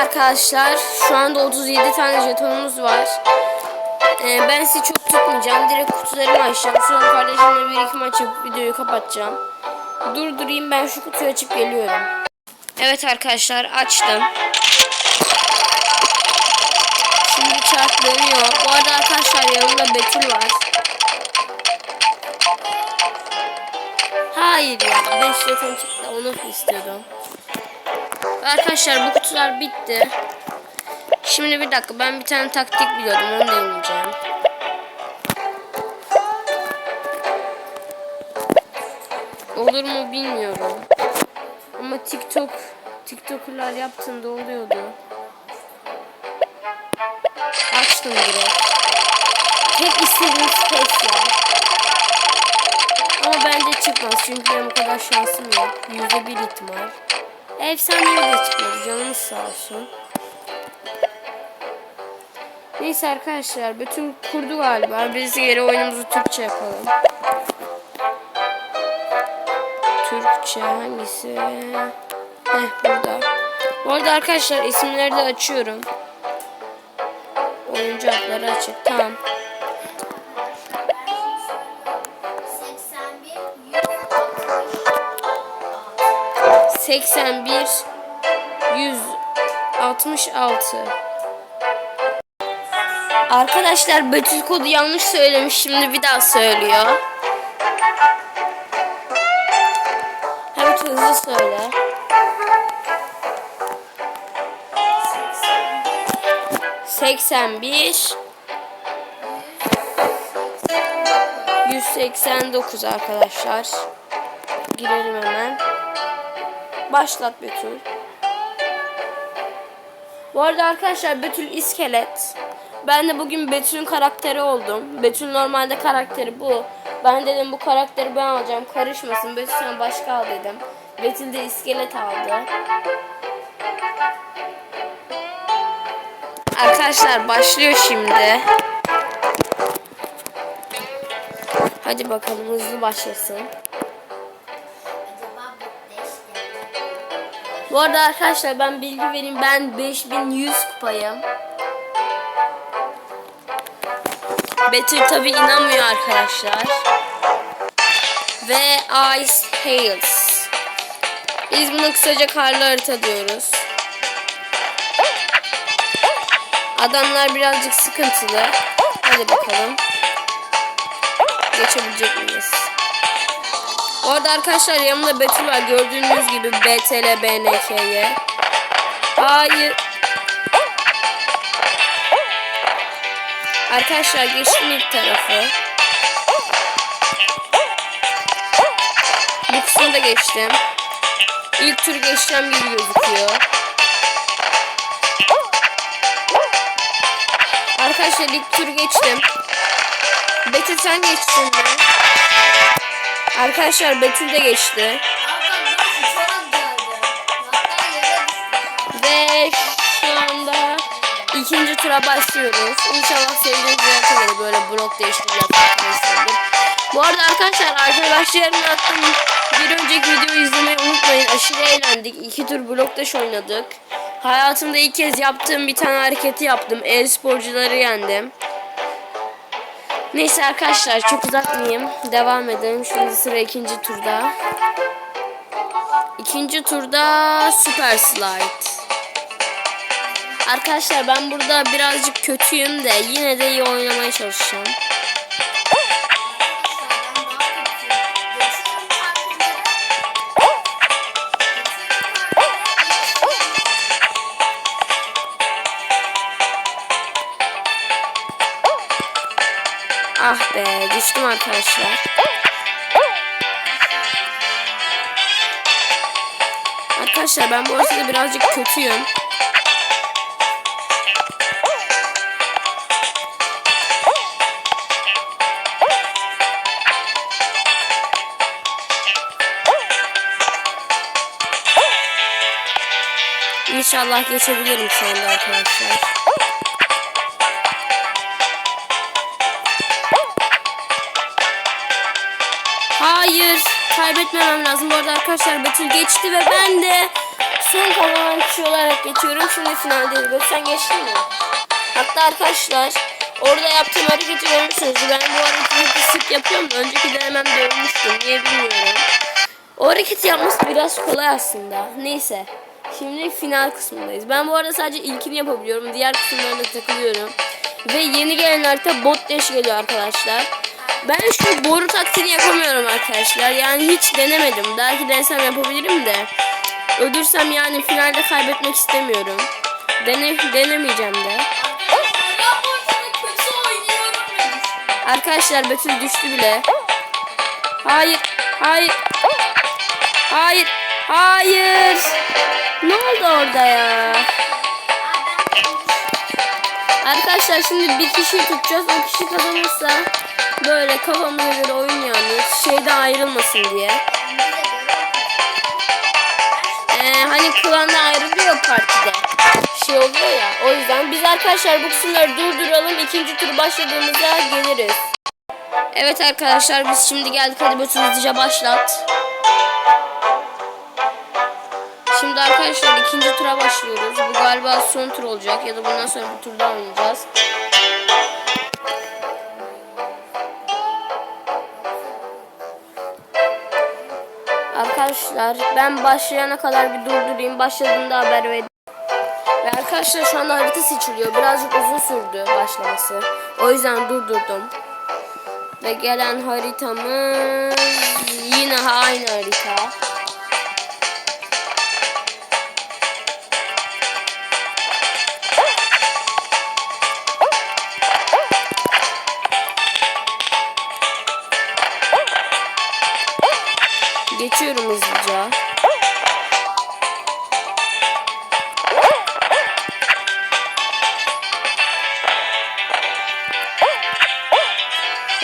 arkadaşlar. Şu anda 37 tane jetonumuz var. Ee, ben sizi çok tutmayacağım. Direkt kutularımı açacağım. Sonra kardeşimle bir iki maç yapıp videoyu kapatacağım. Durdurayım ben şu kutuyu açıp geliyorum. Evet arkadaşlar açtım. Şimdi çarp dönüyor. Bu arada arkadaşlar yanımda Betül var. Hayır ya 5 jeton çıktı onu istiyordum. Arkadaşlar bu kutular bitti. Şimdi bir dakika ben bir tane taktik biliyordum onu deneyeceğim. Olur mu bilmiyorum. Ama TikTok TikToker'lar yaptığında oluyordu. Açtım direkt. Tek istediğim space ya. Ama bence çıkmaz çünkü benim o kadar şansım yok. Yüzde bir ihtimal. Efsanevi de çıkmadı canımız sağ olsun. Neyse arkadaşlar bütün kurdu galiba. Biz geri oyunumuzu Türkçe yapalım. Türkçe hangisi? Heh burada. Bu arada arkadaşlar isimleri de açıyorum. Oyuncu adları açık. Tamam. 81 166 Arkadaşlar Betül kodu yanlış söylemiş şimdi bir daha söylüyor. Hem hızlı söyle. Seksen bir 189 arkadaşlar. Girelim hemen. Başlat Betül. Bu arada arkadaşlar Betül iskelet. Ben de bugün Betül'ün karakteri oldum. Betül normalde karakteri bu. Ben dedim bu karakteri ben alacağım. Karışmasın. Betül sen başka al dedim. Betül de iskelet aldı. Arkadaşlar başlıyor şimdi. Hadi bakalım hızlı başlasın. Bu arada arkadaşlar ben bilgi vereyim. Ben 5100 kupayım. Betül tabi inanmıyor arkadaşlar. Ve Ice Hails. Biz bunu kısaca karlı harita diyoruz. Adamlar birazcık sıkıntılı. Hadi bakalım. Geçebilecek miyiz? Bu arkadaşlar yanımda Betül var. Gördüğünüz gibi BTL BNK'ye. Hayır. Arkadaşlar geçtim ilk tarafı. Bu kısmı geçtim. İlk tur geçeceğim gibi gözüküyor. Arkadaşlar ilk tur geçtim. Betül sen geçtin mi? Arkadaşlar Betül de geçti. Ve şu anda ikinci tura başlıyoruz. İnşallah sevdiğiniz gelir. Böyle blok değiştirme yapmayı Bu arada arkadaşlar arkadaşlarımla attığım bir önceki videoyu izlemeyi unutmayın. Aşırı eğlendik. İki tur blok dash oynadık. Hayatımda ilk kez yaptığım bir tane hareketi yaptım. E-sporcuları yendim. Neyse arkadaşlar çok uzatmayayım. Devam edelim. Şimdi sıra ikinci turda. İkinci turda Super Slide. Arkadaşlar ben burada birazcık kötüyüm de yine de iyi oynamaya çalışacağım. Ah be düştüm arkadaşlar. Arkadaşlar ben bu arada birazcık kötüyüm. İnşallah geçebilirim şu anda arkadaşlar. Hayır. Kaybetmemem lazım. Bu arada arkadaşlar Betül geçti ve ben de son kazanan kişi olarak geçiyorum. Şimdi finaldeyiz. Böyle sen geçtin mi? Hatta arkadaşlar orada yaptığım hareketi görmüşsünüz. Ben bu hareketi sık yapıyorum. Önceki denememde ölmüştüm. Niye bilmiyorum. O hareketi yapması biraz kolay aslında. Neyse. Şimdi final kısmındayız. Ben bu arada sadece ilkini yapabiliyorum. Diğer kısımlarına takılıyorum. Ve yeni gelen harita bot dash geliyor arkadaşlar. Ben şu boru taktiğini yapamıyorum arkadaşlar. Yani hiç denemedim. Belki denesem yapabilirim de. Ölürsem yani finalde kaybetmek istemiyorum. Dene, denemeyeceğim de. Arkadaşlar Betül düştü bile. Hayır. Hayır. Hayır. Hayır. Ne oldu orada ya? Arkadaşlar şimdi bir kişi tutacağız. O kişi kazanırsa böyle kafamıza göre oyun yani. Şeyde ayrılmasın diye. Ee, hani klanda ayrılıyor partide. Şey oluyor ya. O yüzden biz arkadaşlar bu kısımları durduralım. İkinci tur başladığımızda geliriz. Evet arkadaşlar biz şimdi geldik. Hadi Betül hızlıca başlat. Şimdi arkadaşlar ikinci tura başlıyoruz. Bu galiba son tur olacak ya da bundan sonra bir tur daha oynayacağız. Arkadaşlar ben başlayana kadar bir durdurayım. Başladığında haber verin. Ve arkadaşlar şu anda harita seçiliyor. Birazcık uzun sürdü başlaması. O yüzden durdurdum. Ve gelen haritamız yine aynı harita. Geçiyorum hızlıca.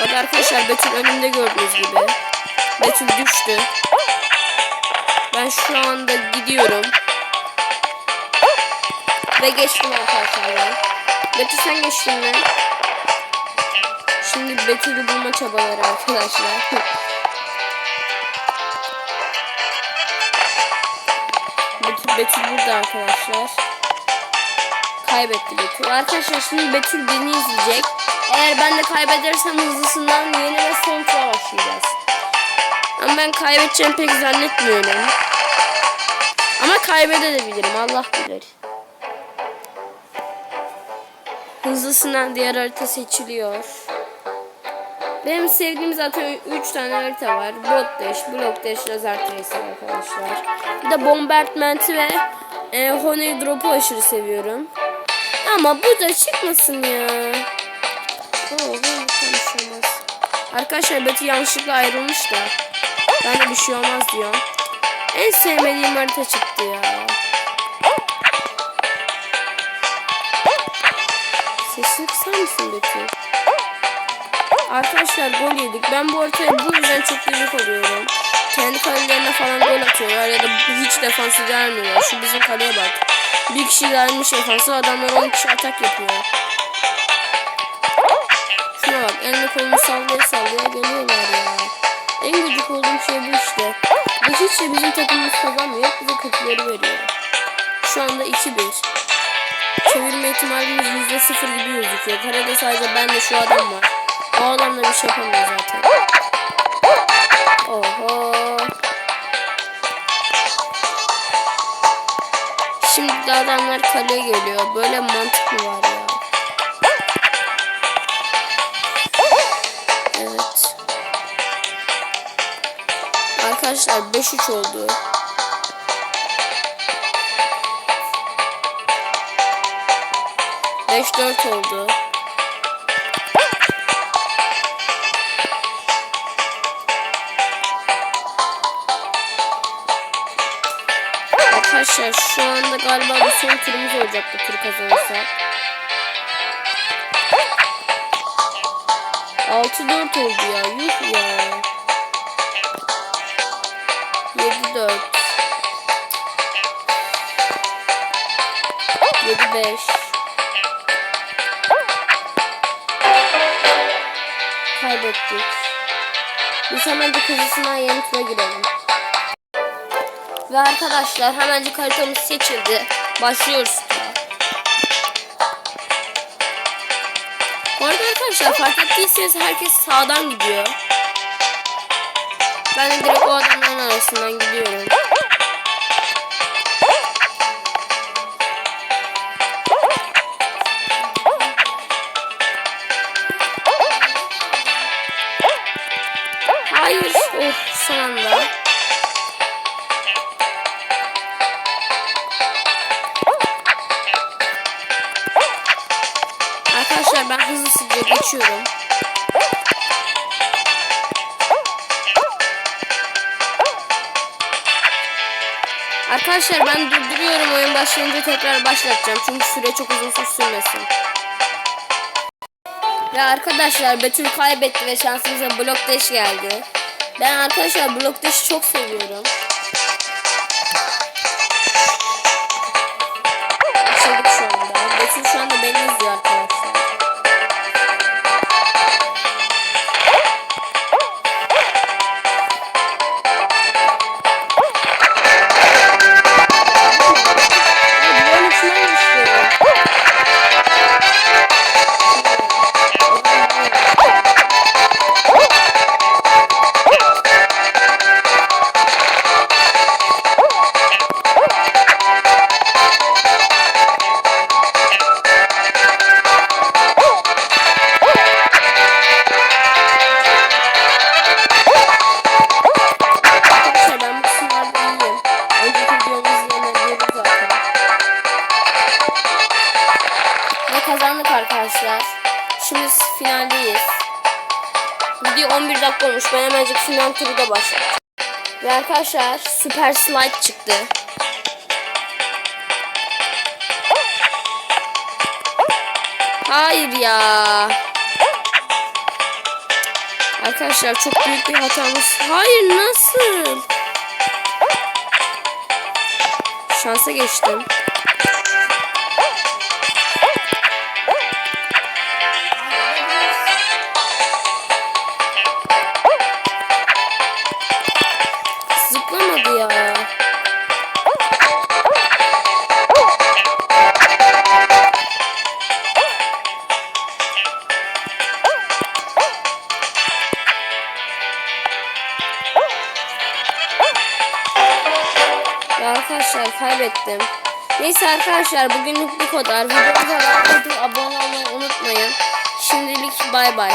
Bak arkadaşlar Betül önümde gördüğünüz gibi. Betül düştü. Ben şu anda gidiyorum. Ve geçtim arkadaşlar ben. Betül sen geçtin mi? Şimdi Betül'ü bulma çabaları arkadaşlar. Betül, burada arkadaşlar. Kaybetti Betül. Arkadaşlar şimdi Betül beni izleyecek. Eğer ben de kaybedersem hızlısından yeni ve son tura başlayacağız. Ama ben kaybedeceğim pek zannetmiyorum. Ama kaybedebilirim Allah bilir. Hızlısından diğer harita seçiliyor. Benim sevdiğim zaten 3 tane harita var. Bot Dash, Block Dash, Laser Tracer arkadaşlar. Bir de Bombardment ve e, Honey Drop'u aşırı seviyorum. Ama bu da çıkmasın ya. Arkadaşlar Betty yanlışlıkla ayrılmış da. Ben de bir şey olmaz diyorum. En sevmediğim harita çıktı ya. Sesini kısar mısın Betty? Arkadaşlar gol yedik. Ben bu haritaya bu yüzden çok gıcık oluyorum. Kendi kalelerine falan gol atıyorlar ya da hiç defansı gelmiyorlar. Şu bizim kaleye bak. Bir kişi gelmiş defansı adamlar 10 kişi atak yapıyor. Şuna bak elini kolunu sallaya sallaya geliyorlar ya. En gıcık olduğum şey bu işte. Bu hiç de bizim takımımız kazanmıyor. Bize kötüleri veriyor. Şu anda 2-1. Çevirme ihtimalimiz %0 gibi gözüküyor. Karada sadece ben de şu adam var. O adam da bir şey yapamıyor zaten. Oho. Şimdi de adamlar kaleye geliyor. Böyle mantık mı var ya? Evet. Arkadaşlar 5-3 oldu. Beş dört oldu. Arkadaşlar şu anda galiba bu son turumuz olacak bu tur kazanırsak. 6-4 oldu ya. Yuh ya. 7-4. 7-5. Kaybettik. Biz hemen de kızısından yeni girelim. Ve arkadaşlar hemencik haritamız seçildi. Başlıyoruz. Bu arada arkadaşlar fark ettiyseniz herkes sağdan gidiyor. Ben de direkt o adamların arasından gidiyorum. Arkadaşlar ben hızlısızca geçiyorum. Arkadaşlar ben durduruyorum oyun başlayınca tekrar başlatacağım. Çünkü süre çok uzun sürmesin. Ve arkadaşlar Betül kaybetti ve şansımıza blok dash geldi. Ben arkadaşlar blok dash'i çok seviyorum. Başladık şu anda. Betül şu anda beni izliyor arkadaşlar. Video 11 dakika olmuş. Ben hemencik final turu da. Ve arkadaşlar süper slide çıktı. Hayır ya. Arkadaşlar çok büyük bir hatamız. Hayır nasıl? Şansa geçtim. Kaybettim. Neyse arkadaşlar bugünlük bu kadar. Videomuza like atıp abone olmayı unutmayın. Şimdilik bay bay.